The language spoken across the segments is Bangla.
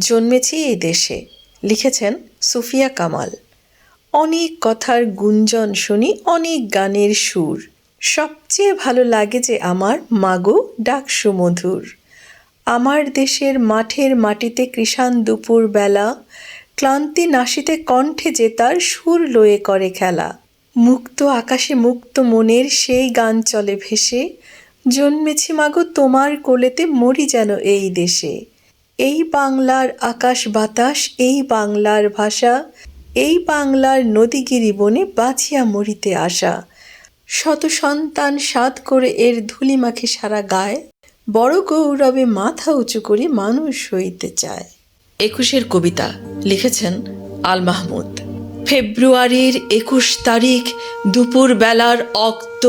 জন্মেছি এই দেশে, লিখেছেন সুফিয়া কামাল। অনেক কথার গুঞ্জন শুনি, অনেক গানের সুর। সবচেয়ে ভালো লাগে যে আমার মাগো ডাক সুমধুর আমার দেশের মাঠের মাটিতে কৃষাণ দুপুর বেলা, ক্লান্তি নাশিতে কণ্ঠে যে তার সুর লয়ে করে খেলা। মুক্ত আকাশে মুক্ত মনের সেই গান চলে ভেসে, জন্মেছি মাগো তোমার কোলেতে মরি যেন এই দেশে। এই বাংলার আকাশ বাতাস, এই বাংলার ভাষা, এই বাংলার নদীগিরি বনে বাঁচিয়া মরিতে আসা। শত সন্তান সাত করে এর ধুলি মাখে সারা গায়ে, বড় গৌরবে মাথা উঁচু করে মানুষ হইতে চায়। একুশের কবিতা লিখেছেন আল মাহমুদ। ফেব্রুয়ারির একুশ তারিখ, দুপুর বেলার অক্ত,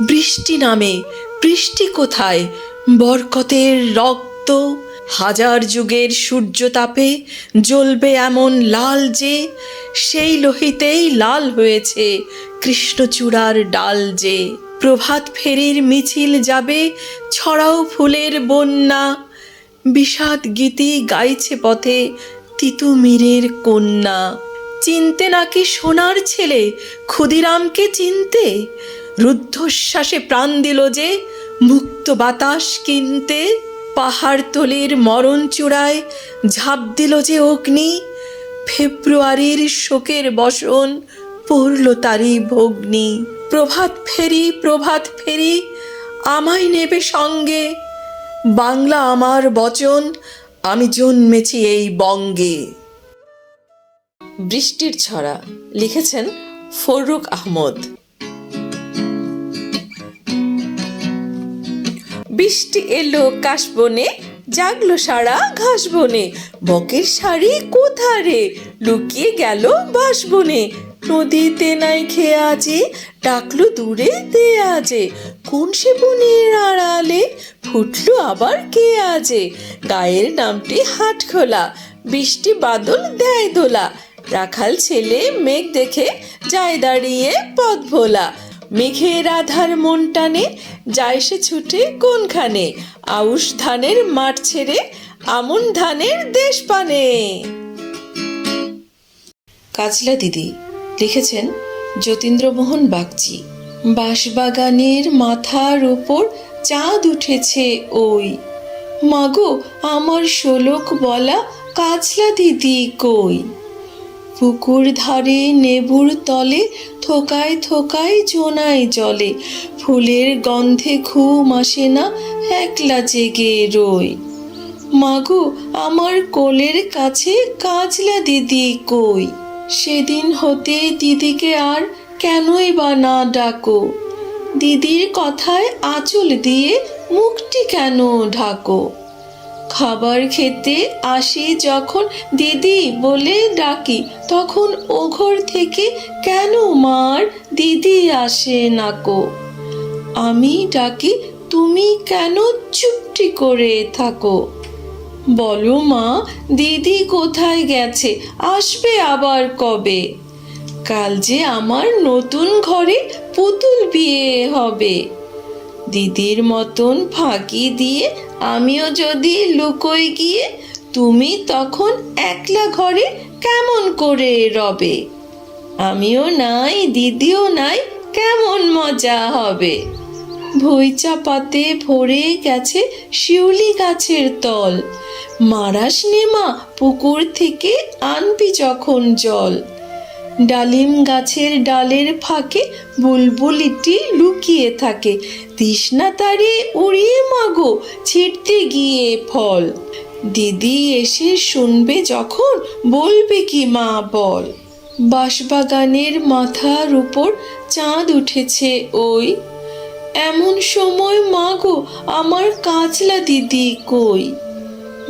বৃষ্টি নামে, বৃষ্টি কোথায়, বরকতের রক্ত হাজার যুগের সূর্যতাপে জ্বলবে এমন লাল যে, সেই লোহিতেই লাল হয়েছে কৃষ্ণচূড়ার ডাল যে। প্রভাত ফেরির মিছিল যাবে, ছড়াও ফুলের বন্যা। বিষাদ গীতি গাইছে পথে তিতুমিরের কন্যা। চিনতে নাকি সোনার ছেলে, ক্ষুদিরামকে চিনতে? রুদ্ধশ্বাসে প্রাণ দিল যে, মুক্ত বাতাস কিনতে। পাহাড়তলির মরণ চূড়ায় ঝাঁপ দিল যে অগ্নি। ফেব্রুয়ারির শোকের বসন পড়ল তারই ভগ্নি। প্রভাত ফেরি প্রভাত ফেরি, আমায় নেবে সঙ্গে। বাংলা আমার বচন, আমি জন্মেছি এই বঙ্গে। বৃষ্টির ছড়া, লিখেছেন ফররুক আহমদ। বৃষ্টি এলো কাশবনে জাগলো সারা ঘাস বনে। বকের শাড়ি কোথারে লুকিয়ে গেল বাসবনে নদীতে নাই খেয়ে আজে, ডাকলো দূরে দে আজে। কোন সে বনের আড়ালে? ফুটলো আবার কে আজে? গায়ের নামটি হাট খোলা, বৃষ্টি বাদল দেয় দোলা। রাখাল ছেলে মেঘ দেখে যায় দাঁড়িয়ে পথ ভোলা মেঘের আধার মন টানে, যায় সে ছুটে কোনখানে? আউশ ধানের মাঠ ছেড়ে, আমন ধানের দেশ পানে। কাজলা দিদি লিখেছেন যতীন্দ্রমোহন বাগচি, বাঁশবাগানের মাথার ওপর চাঁদ উঠেছে ওই। মাগো, আমার শোলক বলা কাজলা দিদি কই? পুকুর ধারে নেবুর তলে, থোকায় থোকায় জোনায় জলে। ফুলের গন্ধে ঘুম আসে না, একলা জেগে রই। মাগো, আমার কোলের কাছে কাজলা দিদি কই? সেদিন হতে দিদিকে আর কেনই বা না ডাকো? দিদির কথায় আঁচল দিয়ে মুখটি কেন ঢাকো? খাবার খেতে আসি যখন দিদি বলে ডাকি, তখন ও ঘর থেকে কেন মার দিদি আসে নাকো আমি ডাকি, তুমি কেন চুপটি করে থাকো? বলো মা, দিদি কোথায় গেছে? আসবে আবার কবে? কাল যে আমার নতুন ঘরে পুতুল বিয়ে হবে। দিদির মতন ফাঁকি দিয়ে আমিও যদি লুকোই গিয়ে, তুমি তখন একলা ঘরে কেমন করে রবে? আমিও নাই, দিদিও নাই, কেমন মজা হবে? ভইচা পাতে ভরে গেছে শিউলি গাছের তল। মারাস নেমা পুকুর থেকে আনবি যখন জল। ডালিম গাছের ডালের ফাঁকে বুলবুলিটি লুকিয়ে থাকে। তৃষ্ণা তারে উড়িয়ে মাগো, ছিটতে গিয়ে ফল। দিদি এসে শুনবে যখন, বলবে কি মা বল। বাঁশবাগানের মাথার উপর চাঁদ উঠেছে ওই। এমন সময় মাগো, আমার কাঁচলা দিদি কই?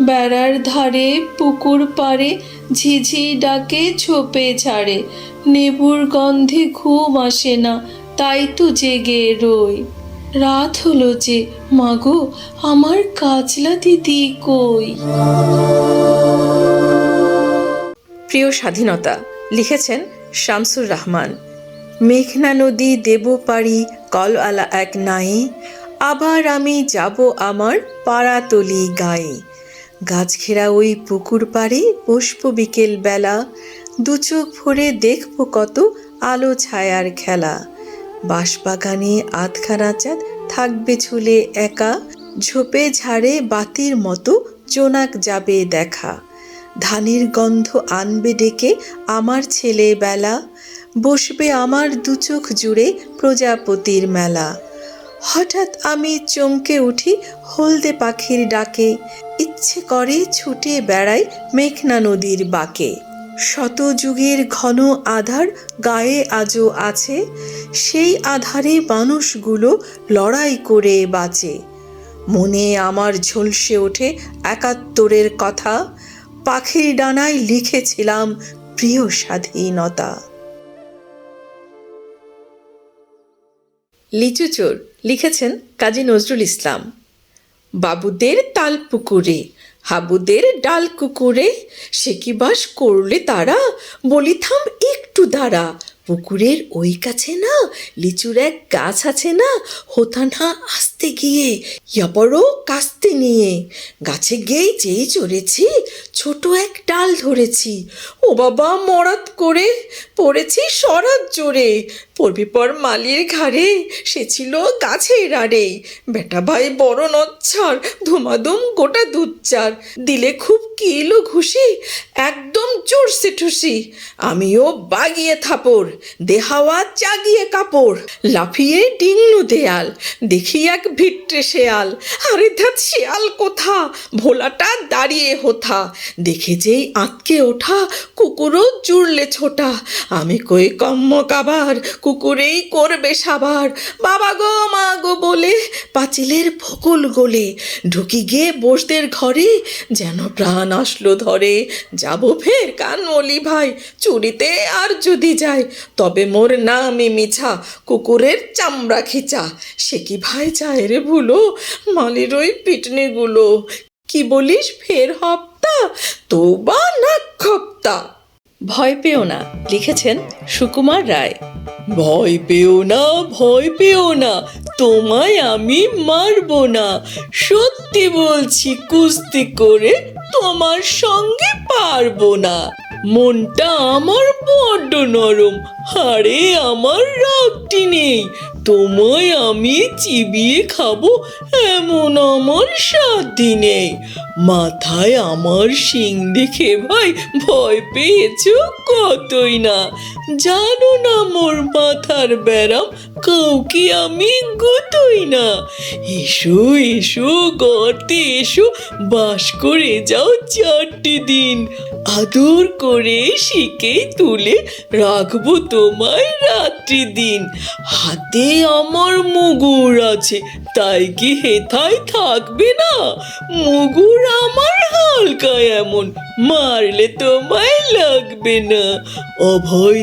বেড়ার ধারে পুকুর পাড়ে ঝিঝি ডাকে ছোপে ছাড়ে নেবুর গন্ধে ঘুম আসে না, তাই তো জেগে রই। রাত হলো যে, মাগো, আমার কাজলা দিদি কই? প্রিয় স্বাধীনতা, লিখেছেন শামসুর রহমান। মেঘনা নদী দেব পারি কল আলা এক নাই, আবার আমি যাব আমার পাড়াতলি গায়ে। গাছ ঘেরা ওই পুকুর পাড়ে বসবো বিকেল বেলা। দু চোখ ভরে দেখব কত আলো ছায়ার খেলা। বাঁশবাগানে আধখানা চাঁদ থাকবে ঝুলে একা। ঝোপে ঝাড়ে বাতির মতো জোনাক যাবে দেখা। ধানের গন্ধ আনবে ডেকে আমার ছেলে বেলা বসবে আমার দু চোখ জুড়ে প্রজাপতির মেলা। হঠাৎ আমি চমকে উঠি হলদে পাখির ডাকে। ইচ্ছে করে ছুটে বেড়াই মেঘনা নদীর বাঁকে। শত যুগের ঘন আধার গায়ে আজও আছে, সেই আধারে মানুষগুলো লড়াই করে বাঁচে। মনে আমার ঝলসে ওঠে একাত্তরের কথা। পাখির ডানায় লিখেছিলাম প্রিয় স্বাধীনতা। লিচুচোর লিখেছেন কাজী নজরুল ইসলাম। বাবুদের তাল পুকুরে, হাবুদের ডাল কুকুরে, সে কি বাস করলে তারা? বলি থাম একটু দাঁড়া পুকুরের ওই কাছে না, লিচুর এক গাছ আছে না হোতা না আসতে গিয়ে, ইয়াপরও কাস্তে নিয়ে। গাছে গিয়েই যেই চড়েছি, ছোট এক ডাল ধরেছি। ও বাবা, মরাত করে পড়েছি সরাত জোরে। পড়বি পর মালির ঘাড়ে, সে ছিল গাছের আড়ে। বেটা ভাই বড় নচ্ছার, ধুমাধুম গোটা দুধচার। দিলে খুব কিলো ঘুষি, একদম জোরসে ঠুসি, আমিও বাগিয়ে থাপড়, দেহাওয়া চাগিয়ে কাপড়, লাফিয়ে ডিংনু দেয়াল, দেখি এক ভিট্টে শেয়াল, আরে ধাত শেয়াল কোথা, ভোলাটা দাঁড়িয়ে হোথা, দেখে যেই আঁতকে ওঠা কুকুরও জুড়লে ছোটা, আমি কই কম্ম কাবার, কুকুরেই করবে সাবার, বাবা গো, মা গো বলে, পাঁচিলের ফকুল গোলে, ঢুকি গিয়ে বসদের ঘরে, যেন প্রাণ আসলো ধরে, যাব ফের কানমলি ভাই চুরিতে আর যদি যায় তবে মোর নামই মিছা কুকুরের চামড়া খিচা। সে কি ভাই যায় রে ভুলো? মালির ওই পিটনিগুলো। কি বলিস ফের হপ্তা? তোবা না খপ্তা? ভয় পেও না লিখেছেন সুকুমার রায়। ভয় পেও না ভয় পেও না তোমায় আমি মারবো না। সত্যি বলছি, কুস্তি করে তোমার সঙ্গে পারব না। মনটা আমার বড্ড নরম, হাড়ে আমার রাগটি নেই। তোমায় আমি চিবিয়ে খাব এমন আমার সাধ্যি নেই। মাথায় আমার শিং দেখে ভাই ভয় পেয়েছ কতই না। জানো না মোর মাথার ব্যারাম, কাউকে আমি গুতোই না। এসো এসো, গর্তে এসো, বাস করে যাও চারটি দিন। আদর করে শিখে তুলে রাখব তোমায় রাত্রি দিন। হাতে আমার মুগুর আছে, তাই কি হেথায় থাকবে না? মুগুর আমার হালকা এমন, মারলে তোমায় লাগবে না। অভয়